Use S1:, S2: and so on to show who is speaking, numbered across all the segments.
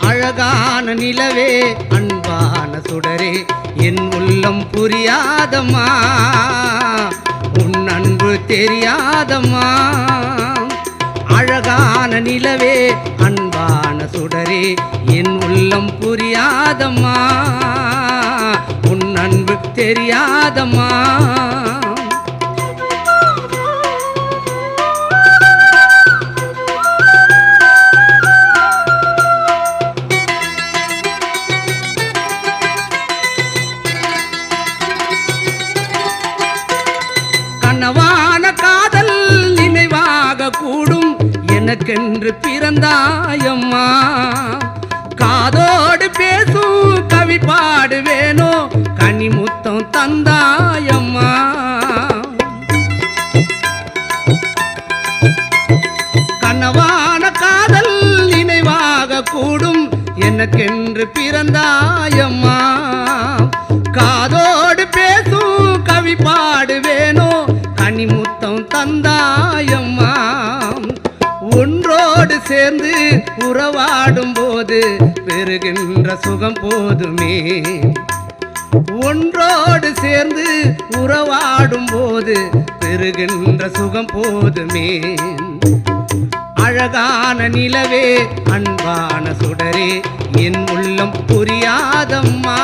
S1: அழகான நிலவே அன்பான சுடரே என் உள்ளம் புரியாதம்மா. உன் அன்பு தெரியாதம்மா. அழகான நிலவே புரியாதம்மா. உன் அன்பு தெரியாதம்மா. கனவான காதல் நினைவாக கூடும். எனக்கென்று பிறந்தாயம்மா. கூடும் எனக்கென்று பிறந்தாயம்மா. காதோடு பேசும் கவி பாடுவேனோ கனிமுத்தம் தந்தாயம்மா. ஒன்றோடு சேர்ந்து உறவாடும் போது பெறுகின்ற சுகம் போதுமே. ஒன்றோடு சேர்ந்து உறவாடும் போது பெறுகின்ற சுகம் போதுமே. அழகான நிலவே அன்பான சுடரே என் உள்ளம் புரியாதம்மா.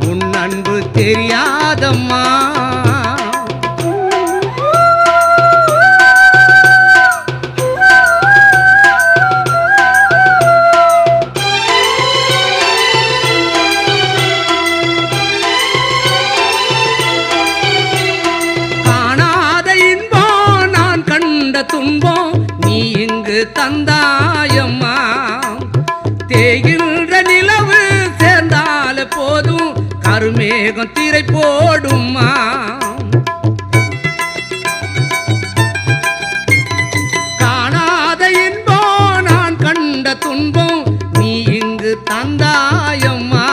S1: உன் அன்பு தெரியாதம்மா. காணாத நான் கண்ட துன்பம் தந்தாயம்மா. தேகின்ற நிலவு சேர்ந்தால் போதும். கருமேகம் திரை போடும்மா. காணாத இன்போ நான் கண்ட துன்பம் நீ இங்கு தந்தாயம்மா.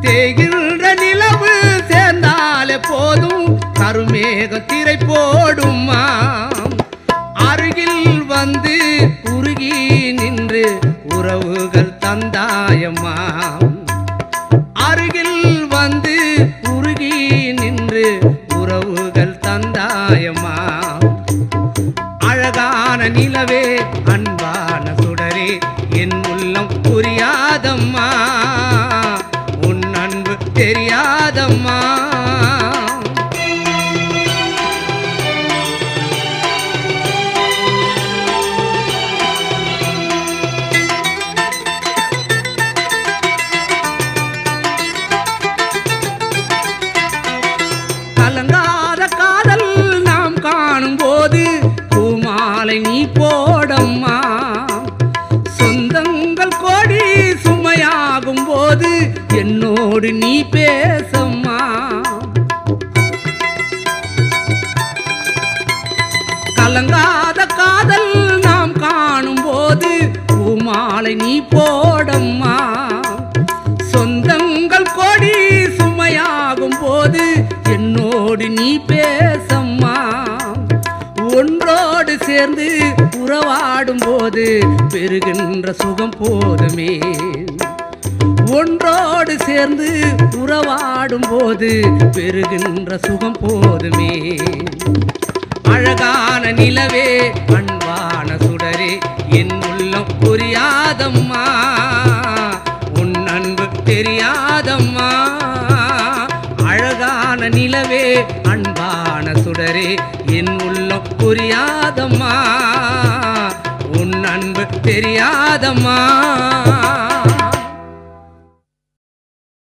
S1: தேகின்ற நிலவு சேர்ந்தால் போதும். கருமேகம் திரை போடும்மா. அம்மா. அருகில் வந்து உருகி நின்று உறவுகள் தந்தாயம்மா. அழகான நிலவே அன்பான சுடரே என் போடம்மா. சொந்தங்கள் கோடி சுமையாகும் போது என்னோடு நீ பேசம்மா. கலங்காத காதல் நாம் காணும் போது பூமாலை நீ போடம்மா. சொந்தங்கள் கோடி சுமையாகும் போது என்னோடு நீ பே சேர்ந்து உறவாடும் போது பெறுகின்ற சுகம் போதுமே. ஒன்றோடு சேர்ந்து உறவாடும் போது பெறுகின்ற சுகம் போதுமே. அழகான நிலவே அன்பான சுடரே என் உள்ளம் புரியாதம்மா. உன் அன்பு தெரியாதம்மா. அழகான நிலவே அன்பான சுடரே என் உள்ளம் புரியாதம்மா. உன் அன்பு தெரியாதம்மா.